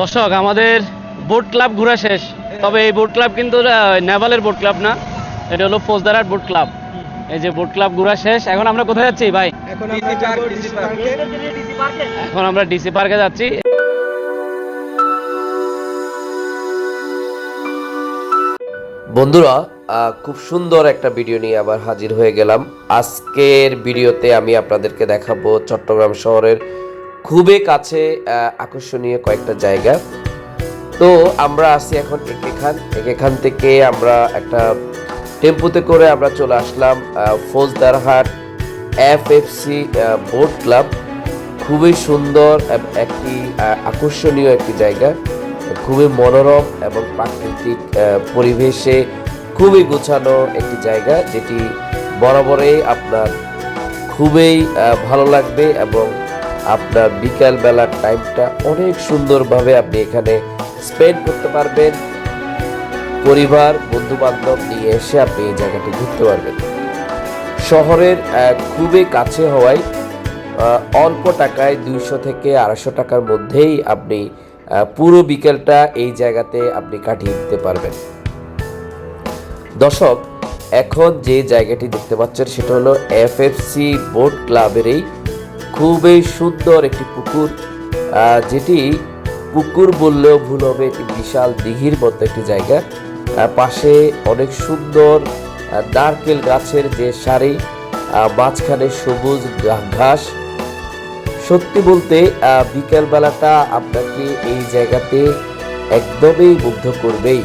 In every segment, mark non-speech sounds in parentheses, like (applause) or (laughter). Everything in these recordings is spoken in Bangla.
দর্শক আমাদের বোট ক্লাব ঘোরা শেষ। তবে এই বোট ক্লাব কিন্তু নেভালের বোট ক্লাব না এটা হলো ফৌজদারার বোট ক্লাব এই যে বোট ক্লাব ঘোরা শেষ। এখন আমরা কোথায় যাচ্ছি ভাই? এখন আমরা ডিসি পার্কে এখন আমরা ডিসি পার্কে যাচ্ছি। বন্ধুরা আহ, খুব সুন্দর একটা ভিডিও নিয়ে আবার হাজির হয়ে গেলাম। আজকের ভিডিওতে আমি আপনাদেরকে দেখাবো চট্টগ্রাম শহরের খুবই কাছে আকর্ষণীয় কয়েকটা জায়গা। তো আমরা আছি এখন এখান এখান থেকে আমরা একটা টেম্পুতে করে আমরা চলে আসলাম Faujdarhat F F C boat club. খুবই সুন্দর একটি আকর্ষণীয় একটি জায়গা। খুবই মনোরম এবং প্রাকৃতিক পরিবেশে খুবই গোছানো একটি জায়গা, যেটি বরাবরই আপনার খুবই ভালো লাগবে এবং আপনার বিকাল বেলার টাইমটা অনেক সুন্দরভাবে আপনি এখানে স্পেন্ড করতে পারবেন। পরিবার বন্ধু বান্ধব নিয়ে এসে আপনি এই জায়গাটি ঘুরতে পারবেন। শহরের খুবই কাছে হওয়ায় অল্প টাকায় দুইশো থেকে আড়াইশো টাকার মধ্যেই আপনি পুরো বিকেলটা এই জায়গাতে আপনি কাটিয়ে দিতে পারবেন। দর্শক, এখন যে জায়গাটি দেখতে পাচ্ছেন সেটা হলো এফএফসি বোট ক্লাবেরই খুবই সুন্দর একটি পুকুর যেটি পুকুর বললেও ভুল হবে, একটি বিশাল দিঘির মতো একটি জায়গা। পাশে অনেক সুন্দর নারকেল গাছের যে সারি মাঝখানে সবুজ ঘাস। সত্যি বলতে বিকেলবেলাটা আপনাকে এই জায়গাতে একদমই মুগ্ধ করবেই।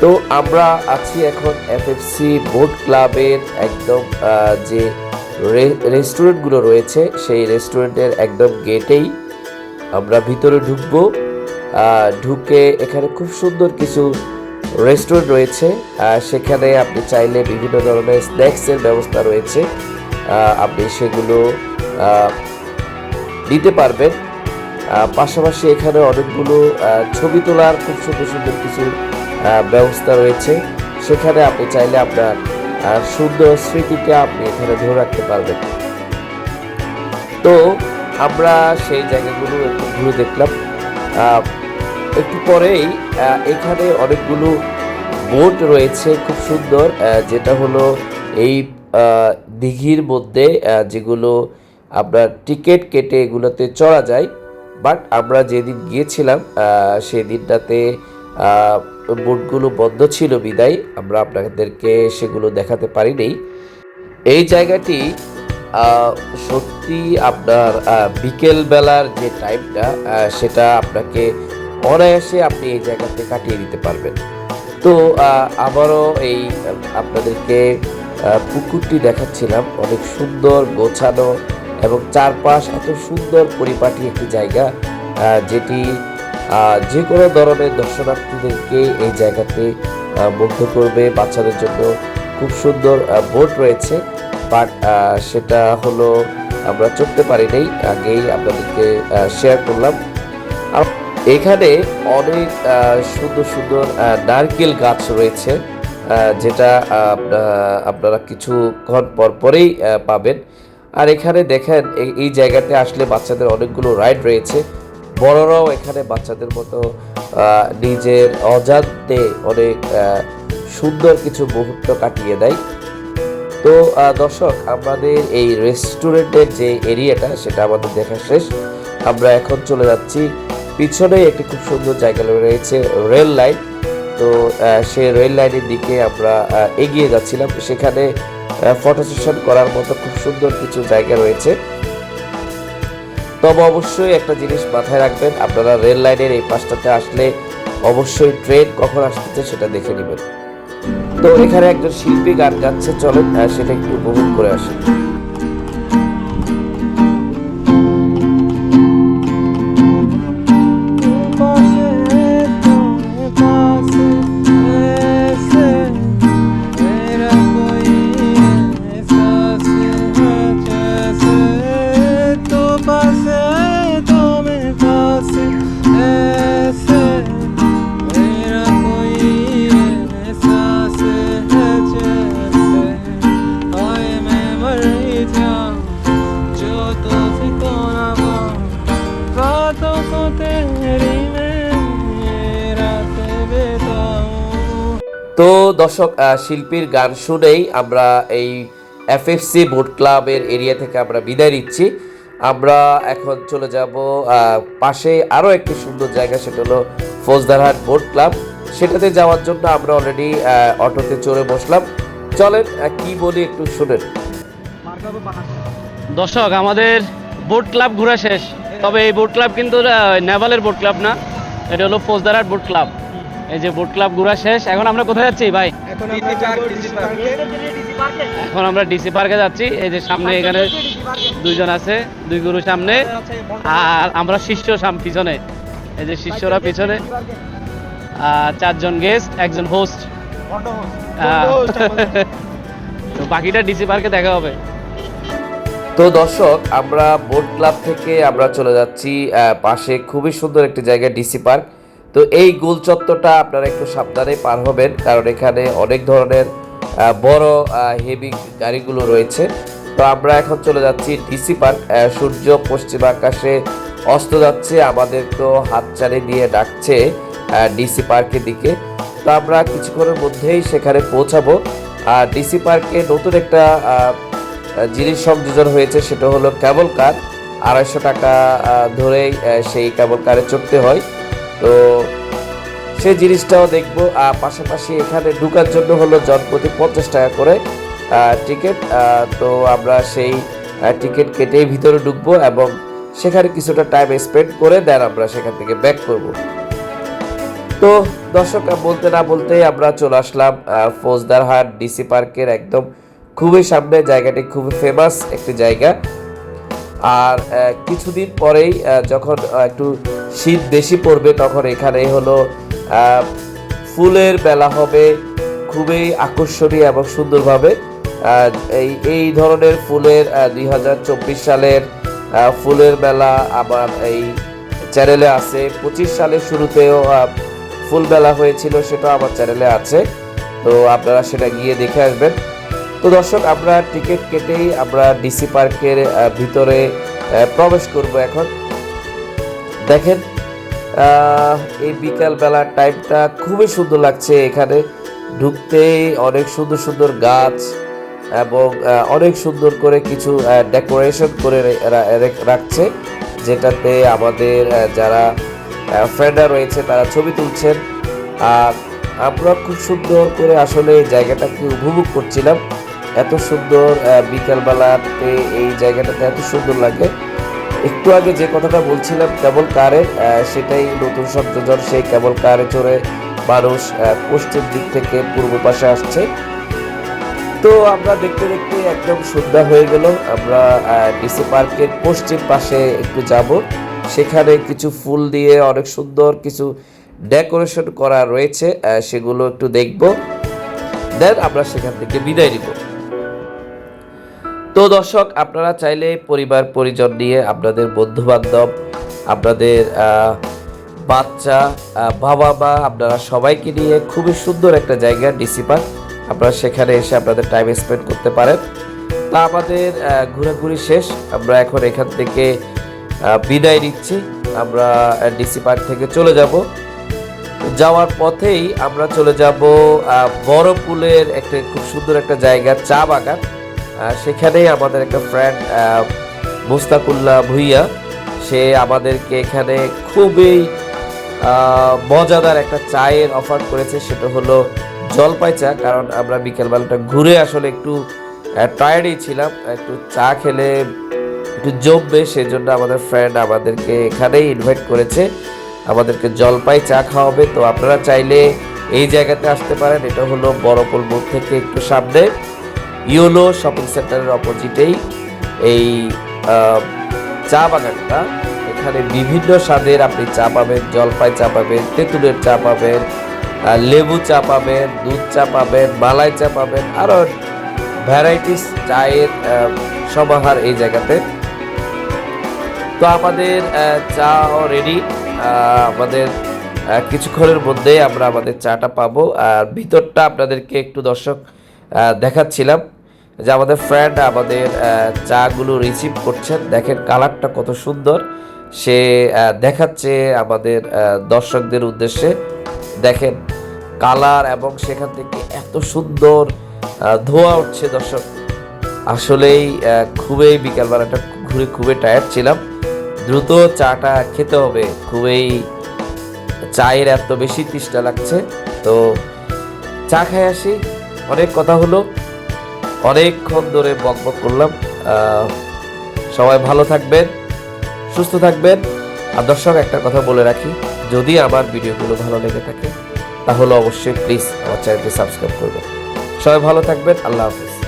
তো আমরা আছি এখন এফএফসি বোট ক্লাবের একদম যে রেস্টুরেন্টগুলো রয়েছে, সেই রেস্টুরেন্টের একদম গেটেই আমরা ভিতরে ঢুকবো। ঢুকে এখানে খুব সুন্দর কিছু রেস্টুরেন্ট রয়েছে। সেখানে আপনি চাইলে বিভিন্ন ধরনের স্ন্যাক্সের ব্যবস্থা রয়েছে। আপনি সেগুলো নিতে পারবেন। পাশাপাশি এখানে অনেকগুলো ছবি তোলার খুব সুন্দর সুন্দর কিছু ব্যবস্থা রয়েছে। সেখানে আপনি চাইলে আপনার আহ, সুন্দর স্মৃতিকে আপনি এখানে ধরে রাখতে পারবেন। তো আমরা সেই জায়গাগুলো একটু ঘুরে দেখলাম। একটু পরেই এখানে অনেকগুলো বোট রয়েছে খুব সুন্দর যেটা হলো এই দিঘির মধ্যে যেগুলো আপনার টিকিট কেটে এগুলোতে চড়া যায়। বাট আমরা যেদিন গিয়েছিলাম আহ, সেই দিনটাতে আহ, বোটগুলো বন্ধ ছিল বিদায়। আমরা আপনাদেরকে সেগুলো দেখাতে পারিনি। এই জায়গাটি সত্যি আপনার আহ, বিকেল বেলার যে টাইমটা সেটা আপনাকে অনায়াসে আপনি এই জায়গাতে কাটিয়ে দিতে পারবেন। তো আবারও এই আপনাদেরকে পুকুরটি দেখাচ্ছিলাম। অনেক সুন্দর গোছানো এবং চারপাশ এত সুন্দর পরিপাটি একটি জায়গা যেটি যে কোনো ধরনের দর্শনার্থীদেরকে এই জায়গাতে মুগ্ধ করবে। বাচ্চাদের জন্য খুব সুন্দর বোট রয়েছে। বাট সেটা হলো আমরা চড়তে পারি নাই। আগেই আপনাদেরকে শেয়ার করলাম। এখানে অনেক সুন্দর সুন্দর নারকেল গাছ রয়েছে যেটা আপনারা কিছুক্ষণ পর পরেই পাবেন। আর এখানে দেখেন, এই জায়গাতে আসলে বাচ্চাদের অনেকগুলো রাইড রয়েছে। বড়রাও এখানে বাচ্চাদের মতো নিজের অজান্তে অনেক সুন্দর কিছু মুহূর্ত কাটিয়ে দেয়। তো দর্শক, আমাদের এই রেস্টুরেন্টের যে এরিয়াটা, সেটা আমাদের দেখা শেষ। আমরা এখন চলে যাচ্ছি। পিছনে একটি খুব সুন্দর জায়গা রয়েছে, রেল লাইন। তো সেই রেল লাইনের দিকে আমরা এগিয়ে যাচ্ছিলাম। সেখানে ফটো সেশন করার মতো খুব সুন্দর কিছু জায়গা রয়েছে। তবে অবশ্যই একটা জিনিস মাথায় রাখবেন, আপনারা রেল লাইনের এই পাশটাতে আসলে অবশ্যই ট্রেন কখন আসতেছে সেটা দেখে নেবেন। তো এখানে একজন শিল্পী গান গাচ্ছে, চলেন সেটা একটু উপভোগ করে আসেন দর্শক শিল্পীর গান শুনেই আমরা এই এফএফসি বোট ক্লাবের এরিয়া থেকে আমরা বিদায় নিচ্ছি। আমরা এখন চলে যাব পাশে আরও একটি সুন্দর জায়গা, সেটা হলো ফৌজদারহাট বোট ক্লাব সেটাতে যাওয়ার জন্য আমরা অলরেডি অটোতে চড়ে বসলাম। চলেন কি বলি একটু শুনেন। দর্শক, আমাদের বোট ক্লাব ঘোরা শেষ। তবে এই বোট ক্লাব কিন্তু নেভালের বোট ক্লাব না। এটা হলো ফৌজদারহাট বোট ক্লাব এই যে বোট ক্লাব ঘোরা শেষ। এখন আমরা কোথায় যাচ্ছি ভাই? এখন আমরা ডিসি পার্কে এখন আমরা ডিসি পার্কে যাচ্ছি। এই যে সামনে এখানে দুইজন আছে দুই গুরু সামনে। আর আমরা শিষ্য সাম পিছনে। এই যে শিষ্যরা পিছনে। আর চারজন গেস্ট একজন হোস্ট (laughs) তো বাকিটা ডিসি পার্কে দেখা হবে। তো দর্শক আমরা বোট ক্লাব থেকে আমরা চলে যাচ্ছি আহ, পাশে খুবই সুন্দর একটি জায়গা ডিসি পার্ক তো এই গোল চত্বরটা আপনারা একটু সাবধানে পার হবেন, কারণ এখানে অনেক ধরনের বড় হেভি গাড়িগুলো রয়েছে। তো আমরা এখন চলে যাচ্ছি ডিসি পার্ক সূর্য পশ্চিম আকাশে অস্ত যাচ্ছে, আমাদের তো হাতছানি দিয়ে ডাকছে ডিসি পার্কের দিকে। তো আমরা কিছুক্ষণের মধ্যেই সেখানে পৌঁছাবো। আর ডিসি পার্কে নতুন একটা জিনিস সংযোজন হয়েছে, সেটা হলো কেবল কার। আড়াইশো টাকা ধরেই সেই কেবল কারে চড়তে হয়। তো সেই জিনিসটাও দেখব। আর পাশাপাশি এখানে ঢুকার জন্য হলো জনপ্রতি পঞ্চাশ টাকা করে টিকিট তো আমরা সেই টিকিট কেটেই ভিতরে ঢুকবো এবং সেখানে কিছুটা টাইম স্পেন্ড করে দেন আমরা সেখান থেকে ব্যাক করব। তো দর্শক বলতে না বলতেই আমরা চলে আসলাম ফৌজদারহাট ডিসি পার্কের একদম খুবই সামনে। জায়গাটি খুবই ফেমাস একটি জায়গা। আর কিছুদিন পরেই যখন একটু শীত বেশি পড়বে, তখন এখানে হলো ফুলের বেলা হবে, খুবই আকর্ষণীয় এবং সুন্দরভাবে। এই এই ধরনের ফুলের দুই হাজার চব্বিশ সালের ফুলের মেলা আমার এই চ্যানেলে আছে। পঁচিশ সালের শুরুতেও ফুল মেলা হয়েছিল, সেটা আমার চ্যানেলে আছে। তো আপনারা সেটা গিয়ে দেখে আসবেন। তো দর্শক, আমরা টিকিট কেটেই আমরা ডিসি পার্কের ভিতরে প্রবেশ করব এখন। দেখেন এই বিকাল বেলার টাইমটা খুবই সুন্দর লাগছে এখানে। ঢুকতেই অনেক সুন্দর সুন্দর গাছ এবং অনেক সুন্দর করে কিছু ডেকোরেশন করে রাখছে, যেটাতে আমাদের যারা ফ্রেন্ডরা রয়েছে তারা ছবি তুলছেন। আর আমরা খুব সুন্দর করে আসলে এই জায়গাটাকে উপভোগ করছিলাম। এত সুন্দর বিকালবেলাতে এই জায়গাটাতে এত সুন্দর লাগে। একটু আগে যে কথাটা বলছিলাম কেবল আহ, সেটাই নতুন সংযোজন সেই কেবল কারে চড়ে মানুষ পশ্চিম দিক থেকে পূর্ব পাশে আসছে। তো আমরা দেখতে দেখতে একদম সন্ধ্যা হয়ে গেল। আমরা ডিসি পার্কের পশ্চিম পাশে একটু যাব। সেখানে কিছু ফুল দিয়ে অনেক সুন্দর কিছু ডেকোরেশন করা রয়েছে সেগুলো একটু দেখব। দেন আমরা সেখান থেকে বিদায় নিব। তো দর্শক, আপনারা চাইলে পরিবার, পরিজন নিয়ে আপনাদের বন্ধু বান্ধব আপনাদের বাচ্চা বাবা, মা, আপনারা সবাইকে নিয়ে খুবই সুন্দর একটা জায়গা ডিসি পার্ক আপনারা সেখানে এসে আপনাদের টাইম স্পেন্ড করতে পারেন। তা আমাদের ঘোরাঘুরি শেষ। আমরা এখন এখান থেকে বিদায় নিচ্ছি। আমরা ডিসি পার্ক থেকে চলে যাব। যাওয়ার পথেই আমরা চলে যাব বড় পুলের একটা খুব সুন্দর একটা জায়গা, চা বাগান। সেখানেই আমাদের একটা ফ্রেন্ড মুস্তাকুল্লাহ ভুইয়া, সে আমাদেরকে এখানে খুবই মজাদার একটা চায়ের অফার করেছে, সেটা হলো জলপাই চা কারণ আমরা বিকেলবেলাটা ঘুরে আসলে একটু টায়ার্ডই ছিলাম, একটু চা খেলে একটু জমবে, সেজন্য আমাদের ফ্রেন্ড আমাদেরকে এখানেই ইনভাইট করেছে, আমাদেরকে জলপাই চা খাওয়াবে, তো আপনারা চাইলে এই জায়গাতে আসতে পারেন, এটা হলো বড়পুল মোড় থেকে একটু সামনে। ইয়োলো শপিং সেন্টারের অপোজিটেই এই চা বাগানটা। এখানে বিভিন্ন স্বাদের আপনি চা পাবেন জলপাই চা পাবেন তেঁতুলের চা পাবেন লেবু চা পাবেন দুধ চা পাবেন মালাই চা পাবেন আরও ভ্যারাইটিস চায়ের সমাহার এই জায়গাতে। তো আমাদের আহ, চাও রেডি আমাদের কিছুক্ষণের মধ্যেই আমরা আমাদের চাটা পাবো। আর ভিতরটা আপনাদেরকে একটু দর্শক দেখাচ্ছিলাম যে আমাদের ফ্রেন্ড আমাদের চাগুলো রিসিভ করছেন দেখেন কালারটা কত সুন্দর। সে দেখাচ্ছে আমাদের দর্শকদের উদ্দেশ্যে। দেখেন কালার এবং সেখান থেকে এত সুন্দর ধোয়া উঠছে দর্শক। আসলেই খুবই বিকালবেলাটা ঘুরে খুবই টায়ার্ড ছিলাম। দ্রুত চাটা খেতে হবে। খুবই চায়ের এত বেশি তৃষ্ণা লাগছে। তো চা খাই আসি। অনেক কথা হলো। অনেকক্ষণ ধরে বক বক করলাম। সবাই ভালো থাকবেন, সুস্থ থাকবেন। আর দর্শক, একটা কথা বলে রাখি, যদি আমার ভিডিওগুলো ভালো লেগে থাকে, তাহলে অবশ্যই প্লিজ আমার চ্যানেলটি সাবস্ক্রাইব করবেন। সবাই ভালো থাকবেন, আল্লাহ হাফিজ।